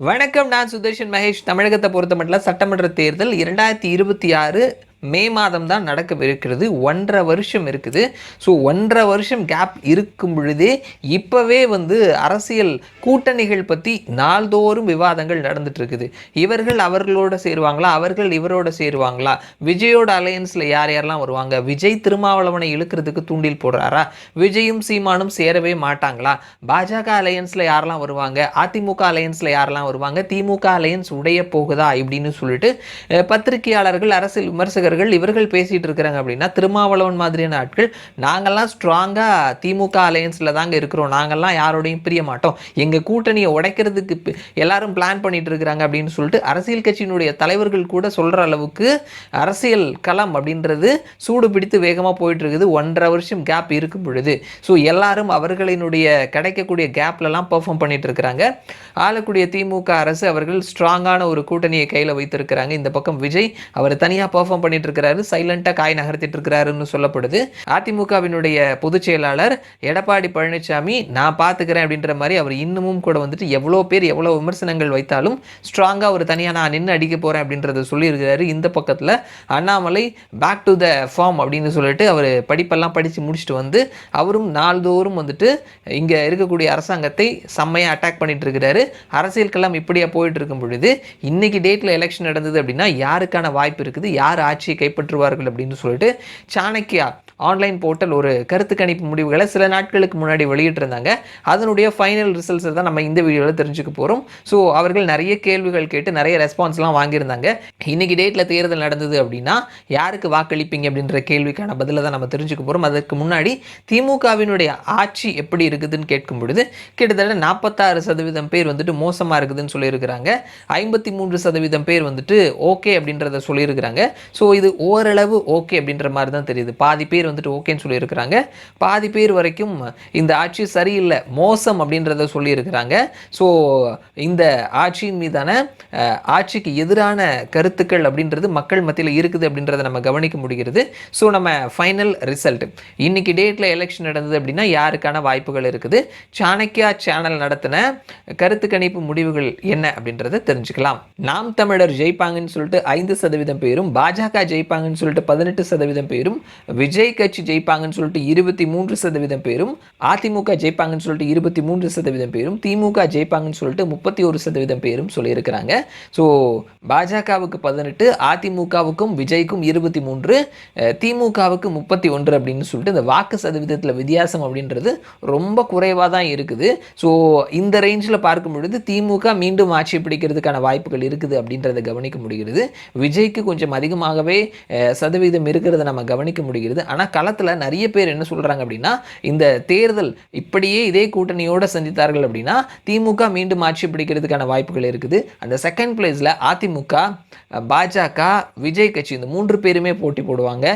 வணக்கம் நான் சுதர்ஷன் மகேஷ். தமிழகத்தை பொறுத்த மட்டும் சட்டமன்ற தேர்தல் இரண்டாயிரத்தி இருபத்தி ஆறு மே மாதம் தான் நடக்கவிருக்கிறது. ஒன்றரை வருஷம் இருக்குது. ஸோ ஒன்றரை வருஷம் கேப் இருக்கும் பொழுதே இப்போவே வந்து அரசியல் கூட்டணிகள் பற்றி நாள்தோறும் விவாதங்கள் நடந்துட்டு இருக்குது இவர்கள் அவர்களோட சேருவாங்களா? அவர்கள் இவரோட சேருவாங்களா? விஜயோட அலையன்ஸில் யார் யாரெல்லாம் வருவாங்க? விஜய் திருமாவளவனை இழுக்கிறதுக்கு தூண்டில் போடுறாரா? விஜயும் சீமானும் சேரவே மாட்டாங்களா? பாஜக அலையன்ஸில் யாரெல்லாம் வருவாங்க? அதிமுக அலையன்ஸில் யாரெல்லாம் வருவாங்க? திமுக அலையன்ஸ் உடைய போகுதா? இப்படின்னு சொல்லிட்டு பத்திரிகையாளர்கள் அரசியல் விமர்சகர்கள் இவர்கள் பேசிட்டு இருக்கிறாங்க அப்படின்னா திருமாவளவன் மாதிரியான ஆட்கள் நாங்கெல்லாம் ஸ்ட்ராங்காக திமுக அலையன்ஸில் தாங்க இருக்கிறோம். நாங்கள்லாம் யாரோடையும் பிரிய மாட்டோம். எங்கள் கூட்டணியை உடைக்கிறதுக்கு எல்லாரும் பிளான் பண்ணிட்டு இருக்கிறாங்க அப்படின்னு சொல்லிட்டு அரசியல் கட்சியினுடைய தலைவர்கள் கூட சொல்கிற அளவுக்கு அரசியல் களம் அப்படின்றது சூடு பிடித்து வேகமாக போயிட்டு இருக்குது. ஒன்றரை வருஷம் கேப் இருக்கும் பொழுது. ஸோ எல்லாரும் அவர்களினுடைய கிடைக்கக்கூடிய கேப்லலாம் பெர்ஃபார்ம் பண்ணிட்டு இருக்கிறாங்க. ஆளக்கூடிய திமுக அரசு அவர்கள் ஸ்ட்ராங்கான ஒரு கூட்டணியை கையில் வைத்திருக்கிறாங்க. இந்த பக்கம் விஜய் அவர் தனியாக பெர்ஃபார்ம் பண்ணிட்டு இருக்கிறாரு சைலண்டாக காய் நகர்த்திட்டு இருக்கிறாருன்னு சொல்லப்படுது. அதிமுகவினுடைய பொதுச் செயலாளர் எடப்பாடி பழனிசாமி நான் பார்த்துக்கிறேன் அப்படின்ற மாதிரி அவர் இன்னமும் கூட வந்துட்டு எவ்வளோ பேர் எவ்வளோ விமர்சனங்கள் வைத்தாலும் ஸ்ட்ராங்காக ஒரு தனியாக நான் நின்று அடிக்க போகிறேன் அப்படின்றத சொல்லியிருக்கிறாரு. இந்த பக்கத்தில் Annamalai back to the farm அப்படின்னு சொல்லிட்டு அவர் படிப்பெல்லாம் படித்து முடிச்சுட்டு வந்து அவரும் நாள்தோறும் வந்துட்டு இங்கே இருக்கக்கூடிய அரசாங்கத்தை செம்மையாக அட்டாக் பண்ணிட்டு இருக்கிறாரு அரசியலுக்கெல்லாம் களம் இப்படியா போயிட்டு இருக்கும் பொழுது இன்னைக்கு டேட்டில் எலெக்ஷன் நடந்தது அப்படின்னா யாருக்கான வாய்ப்பு இருக்குது? யார் ஆட்சி ஆட்சியை கைப்பற்றுவார்கள் அப்படின்னு சொல்லிட்டு சாணக்கியா ஆன்லைன் போர்ட்டல் ஒரு கருத்து கணிப்பு முடிவுகளை சில நாட்களுக்கு முன்னாடி வெளியிட்டிருந்தாங்க. அதனுடைய ஃபைனல் ரிசல்ட்ஸை தான் நம்ம இந்த வீடியோவில் தெரிஞ்சுக்க போகிறோம் ஸோ அவர்கள் நிறைய கேள்விகள் கேட்டு நிறைய ரெஸ்பான்ஸ்லாம் வாங்கியிருந்தாங்க. இன்றைக்கி டேட்டில் தேர்தல் நடந்தது அப்படின்னா யாருக்கு வாக்களிப்பீங்க அப்படின்ற கேள்விக்கான பதிலை தான் நம்ம தெரிஞ்சுக்க போகிறோம் அதற்கு முன்னாடி திமுகவினுடைய ஆட்சி எப்படி இருக்குதுன்னு கேட்கும் பொழுது கிட்டத்தட்ட நாற்பத்தாறு சதவீதம் பேர் வந்துட்டு மோசமாக இருக்குதுன்னு சொல்லியிருக்கிறாங்க. ஐம்பத்தி மூன்று சதவீதம் பேர் வந்துட்டு ஓகே அப்படின்றத சொல்லியிருக்கிறாங்க. ஸோ இது ஓரளவு ஓகே அப்படின்ற மாதிரி தான் தெரியுது. பாதி பேர் வந்துட்டு ஓகேன்னு சொல்லியிருக்கிறாங்க. பாதி பேர் வரைக்கும் இந்த ஆட்சி சரியில்லை மோசம் அப்படின்றத சொல்லியிருக்கிறாங்க. ஸோ இந்த ஆட்சியின் மீதான ஆட்சிக்கு எதிரான கருத்துக்கள் அப்படின்றது மக்கள் மத்தியில் இருக்குது அப்படின்றத நம்ம கவனிக்க முடிகிறது. ஸோ நம்ம ஃபைனல் ரிசல்ட் இன்னைக்கு டேட்டில் எலெக்ஷன் நடந்தது அப்படின்னா யாருக்கான வாய்ப்புகள் இருக்குது? சாணக்கியா சேனல் நடத்தின கருத்து கணிப்பு முடிவுகள் என்ன அப்படின்றத தெரிஞ்சுக்கலாம். நாம் தமிழர் ஜெயிப்பாங்கன்னு சொல்லிட்டு ஐந்து சதவீதம் பேரும் பாஜக ஜெயிப்பாங்கன்னு சொல்லிட்டு பதினெட்டு சதவீதம் பேரும் விஜய் கட்சி ஜெயிப்பாங்கன்னு சொல்லிட்டு இருபத்தி மூன்று சதவீதம் பேரும் அதிமுக ஜெயிப்பாங்கன்னு சொல்லிட்டு இருபத்தி மூன்று சதவீதம் பேரும் திமுக ஜெயிப்பாங்கன்னு சொல்லிட்டு முப்பத்தி ஒரு சதவீதம் பேரும் சொல்லியிருக்கிறாங்க. ஸோ பாஜகவுக்கு பதினெட்டு அதிமுகவுக்கும் விஜய்க்கும் இருபத்தி மூன்று திமுகவுக்கு முப்பத்தி ஒன்று அப்படின்னு சொல்லிட்டு இந்த வாக்கு சதவீதத்தில் வித்தியாசம் அப்படின்றது ரொம்ப குறைவாக தான் இருக்குது. ஸோ இந்த ரேஞ்சில் பார்க்கும் பொழுது திமுக மீண்டும் ஆட்சி பிடிக்கிறதுக்கான வாய்ப்புகள் இருக்குது அப்படின்றத கவனிக்க முடிகிறது. விஜய்க்கு கொஞ்சம் அதிகமாகவே சதவீதம் இருக்கிறத நம்ம கவனிக்க முடிகிறது. ஆனால் களத்தில் நிறைய பேர் என்ன சொல்கிறாங்க அப்படின்னா இந்த தேர்தல் இப்படியே இதே கூட்டணியோடு சந்தித்தார்கள் அப்படின்னா திமுக மீண்டும் ஆட்சி பிடிக்கிறதுக்கான வாய்ப்புகள் இருக்குது. அந்த செகண்ட் பிளேஸில் அதிமுக பாஜக விஜய் கட்சி இந்த மூன்று பேருமே போட்டி போடுவாங்க.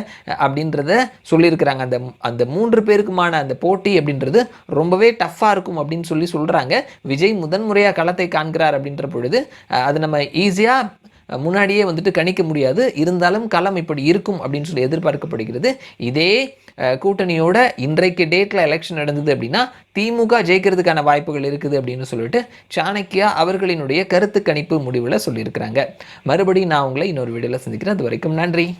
அப்படின்றத சொல்லியிருக்கிறாங்க. அந்த அந்த மூன்று பேருக்குமான அந்த போட்டி அப்படின்றது ரொம்பவே டஃப்பாக இருக்கும் அப்படின்னு சொல்லி சொல்கிறாங்க விஜய் முதன்முறையாக களத்தை காண்கிறார் அப்படின்ற பொழுது அது நம்ம ஈஸியாக முன்னாடியே வந்துட்டு கணிக்க முடியாது. இருந்தாலும் களம் இப்படி இருக்கும் அப்படின்னு சொல்லி எதிர்பார்க்கப்படுகிறது. இதே கூட்டணியோட இன்றைக்கு டேட்டில் எலெக்ஷன் நடந்தது அப்படின்னா திமுக ஜெயிக்கிறதுக்கான வாய்ப்புகள் இருக்குது அப்படின்னு சொல்லிட்டு சாணக்கியா அவர்களினுடைய கருத்து கணிப்பு முடிவில் சொல்லியிருக்கிறாங்க. மறுபடியும் நான் உங்களை இன்னொரு வீடியோவில் சந்திக்கிறேன். அது வரைக்கும் நன்றி.